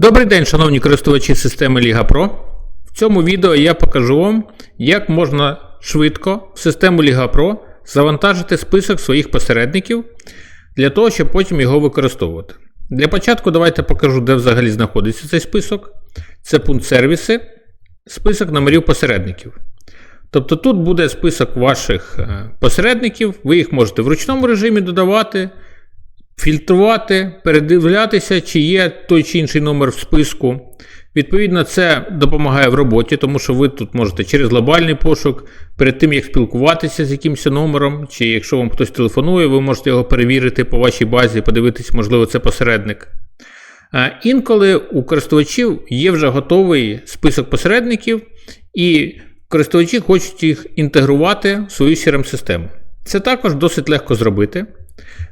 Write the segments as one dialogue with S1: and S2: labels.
S1: Добрий день, шановні користувачі системи Liga Pro. В цьому відео я покажу вам, як можна швидко в систему Liga Pro завантажити список своїх посередників для того, щоб потім його використовувати. Для початку давайте покажу, де взагалі знаходиться цей список. Це пункт сервіси, список номерів посередників. Тобто тут буде список ваших е, посередників, ви їх можете в ручному режимі додавати, фільтрувати, передивлятися, чи є той чи інший номер в списку. Відповідно, це допомагає в роботі, тому що ви тут можете через глобальний пошук, перед тим як спілкуватися з якимось номером, чи якщо вам хтось телефонує, ви можете його перевірити по вашій базі, подивитись, можливо, це посередник. Е, Інколи у користувачів є вже готовий список посередників, і користувачі хочуть їх інтегрувати в свою CRM-систему. Це також досить легко зробити.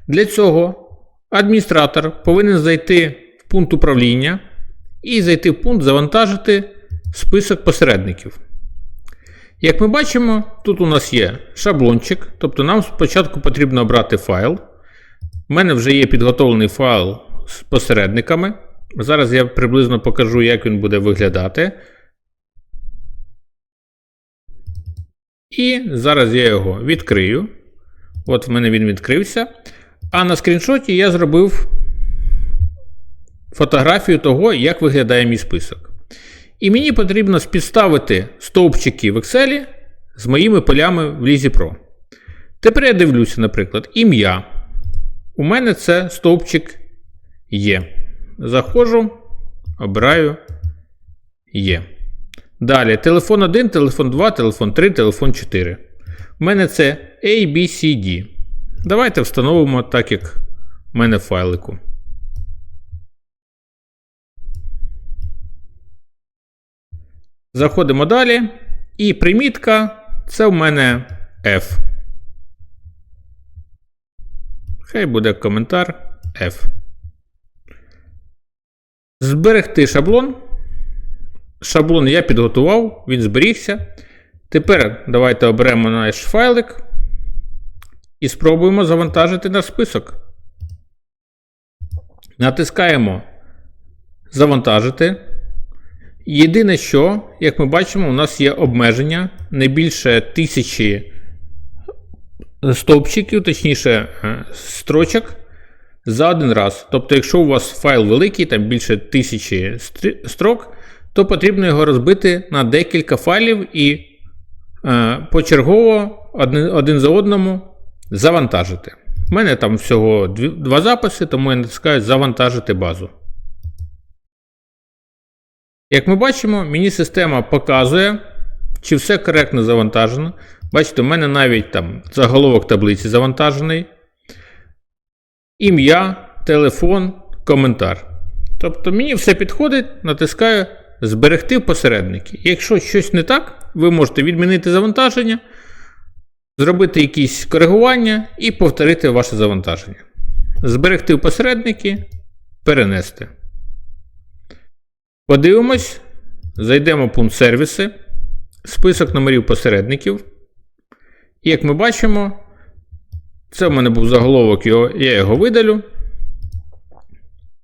S1: Для цього адміністратор повинен зайти в пункт управління і зайти в пункт Завантажити список посередників. Як ми бачимо, тут у нас є шаблончик, тобто нам спочатку потрібно обрати файл. У мене вже є підготовлений файл з посередниками. Зараз я приблизно покажу, як він буде виглядати. І зараз я його відкрию. От в мене він відкрився. А на скріншоті я зробив фотографію того, як виглядає мій список. І мені потрібно спідставити стовпчики в Excel з моїми полями в Лізі Pro. Тепер я дивлюся, наприклад, ім'я. У мене це стовпчик є. Заходжу, обираю є. Далі телефон 1, телефон 2, телефон 3, телефон 4. У мене це A, B, C, D. Давайте встановимо так, як в мене файлику. Заходимо далі. І примітка це в мене F. Хай буде коментар F. Зберегти шаблон. Шаблон я підготував, він зберігся. Тепер давайте оберемо наш файлик і спробуємо завантажити наш список. Натискаємо Завантажити. Єдине, що, як ми бачимо, у нас є обмеження не більше тисячі стовпчиків, точніше, е, строчок за один раз. Тобто, якщо у вас файл великий, там більше тисячі строк, то потрібно його розбити на декілька файлів і е, почергово один за одному завантажити. У мене там всього два записи, тому я натискаю Завантажити базу. Як ми бачимо, мені система показує, чи все коректно завантажено. Бачите, у мене навіть там заголовок таблиці завантажений. Ім'я, телефон, коментар. Тобто мені все підходить, натискаю Зберегти в посередники. Якщо щось не так, ви можете відмінити завантаження, зробити якісь коригування і повторити ваше завантаження. Зберегти в посередники, перенести. Подивимось, зайдемо в пункт сервіси, список номерів посередників. І як ми бачимо, це в мене був заголовок, я його видалю.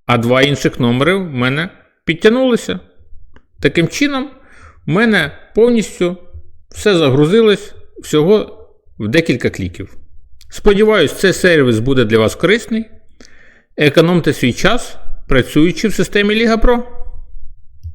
S1: А два інших номери в мене підтягнулися. Таким чином, в мене повністю все загрузилось всього в декілька кліків. Сподіваюсь, цей сервіс буде для вас корисний. Економте свій час, працюючи в системі Liga Pro.